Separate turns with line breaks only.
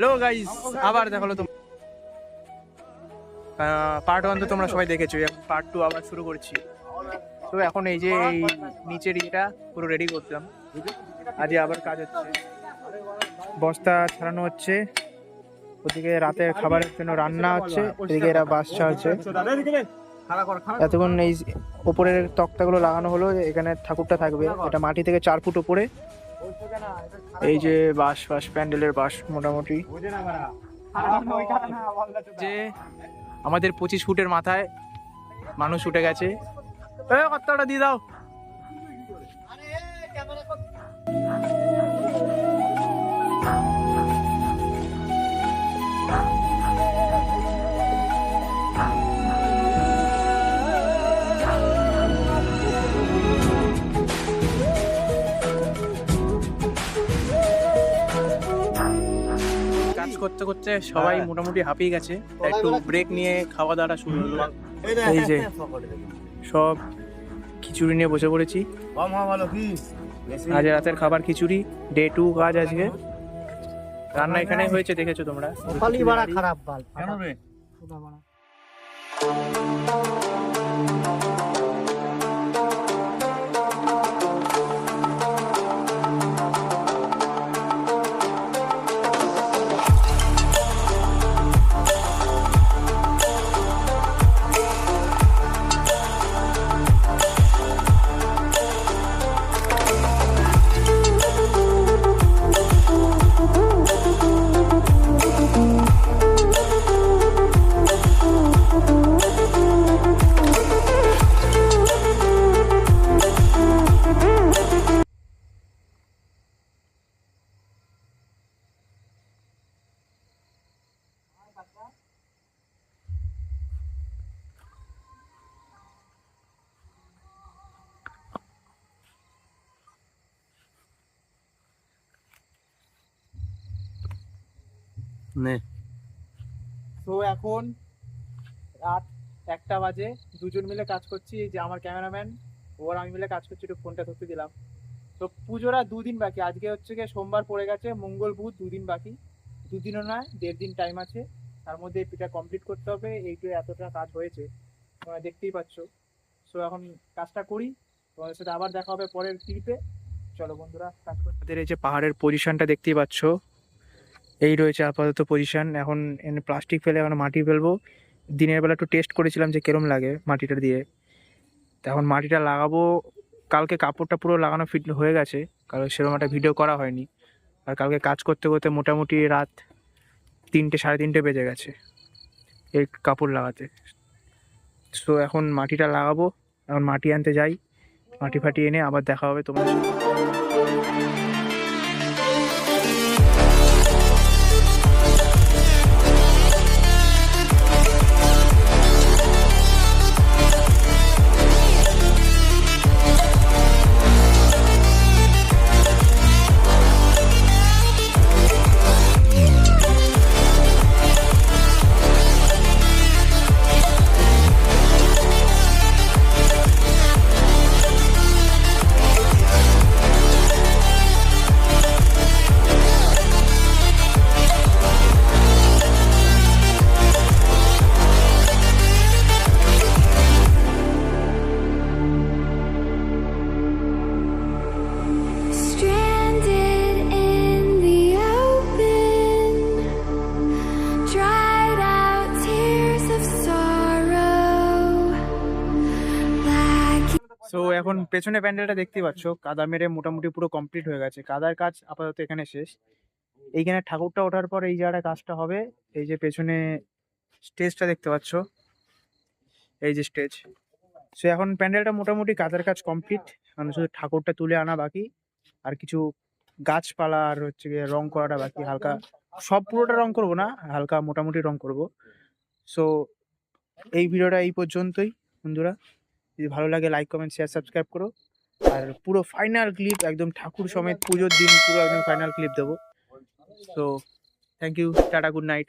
Hello guys আবার দেখাল তো পার্ট ওয়ান তো তোমরা সবাই দেখেছ। পার্ট টু আবার শুরু করছি। তো এখন এই যে এই নিচের ইয়েটা, পুরো রেডি করলাম আজ আবার কাজ হচ্ছে। বস্তা ছাড়ানো হচ্ছে। ওদিকে রাতের খাবারের জন্য রান্না হচ্ছে। এদিকে এরা বাসা হচ্ছে এতক্ষণ এই ওপরের তক্তাগুলো লাগানো হলো। এখানে ঠাকুরটা থাকবে। এটা মাটি থেকে চার ফুট উপরে এই যে বাস বাস প্যান্ডেলের বাস মোটামুটি। যে আমাদের পঁচিশ ফুটের মাথায় মানুষ উঠে গেছে। কত্তাটা দিয়ে দাও। করতে করতে সবাই মোটামুটি হাঁপিয়ে গেছে। একটু ব্রেক নিয়ে খাওয়া দাওয়া শুরু হলো। এই যে সব খিচুড়ি নিয়ে বসে পড়েছি। আজ রাতের খাবার খিচুড়ি ডে টু কাজ আজকে। রান্না এখানে হয়েছে দেখেছ তোমরা।
কপালই বাড়া খারাপ
তো এখন রাত একটা বাজে দুজন মিলে কাজ করছি যে আমার ক্যামেরাম্যান ওর আমি মিলে কাজ করছি একটু ফোনটা ধরতে দিলাম। তো পুজোরা দুদিন বাকি আজকে হচ্ছে গিয়ে সোমবার পড়ে গেছে মঙ্গল বুধ দুদিন বাকি। দুদিনও নয় দেড় দিন টাইম আছে তার মধ্যে পিঠা কমপ্লিট করতে হবে এইটু এতটা কাজ হয়েছে তোমরা দেখতেই পাচ্ছ। সো এখন কাজটা করি তোমাদের সাথে আবার দেখা হবে পরের ক্লিপে চলো বন্ধুরা কাজ করতে। এই যে পাহাড়ের পজিশনটা দেখতেই পাচ্ছ এই রয়েছে আপাতত পজিশন এখন প্লাস্টিক ফেলে এখন মাটি ফেলব। দিনের বেলা একটু টেস্ট করেছিলাম যে কিরম লাগে মাটিটা দিয়ে। তো এখন মাটিটা লাগাবো। কালকে কাপড়টা পুরো লাগানো ফিট হয়ে গেছে। কারণ সেরকম একটা ভিডিও করা হয়নি। আর কালকে কাজ করতে করতে মোটামুটি রাত তিনটে, সাড়ে তিনটে বেজে গেছে এই কাপড় লাগাতে। সো এখন মাটিটা লাগাবো। এখন মাটি আনতে যাই। মাটি ফাটি এনে আবার দেখা হবে তোমার সাথে। সো এখন পেছনে প্যান্ডেলটা দেখতে পাচ্ছ। কাদা মেরে মোটামুটি পুরো কমপ্লিট হয়ে গেছে। কাদার কাজ আপাতত এখানে শেষ। এইখানে ঠাকুরটা ওঠার পর এই জায়গায় কাজটা হবে, এই যে পেছনে স্টেজটা দেখতে পাচ্ছ। এই যে স্টেজ। সো এখন প্যান্ডেলটা মোটামুটি কাদার কাজ কমপ্লিট মানে শুধু ঠাকুরটা তুলে আনা বাকি। আর কিছু গাছপালা আর হচ্ছে গিয়ে রং করাটা বাকি। হালকা সব পুরোটা রং করব না, হালকা মোটামুটি রং করব। সো এই ভিডিওটা এই পর্যন্তই, বন্ধুরা। যদি ভালো লাগে লাইক কমেন্ট শেয়ার সাবস্ক্রাইব করো। আর পুরো ফাইনাল ক্লিপ একদম ঠাকুর সমেত পুজোর দিন পুরো একদম ফাইনাল ক্লিপ দেবো। তো thank you tata good night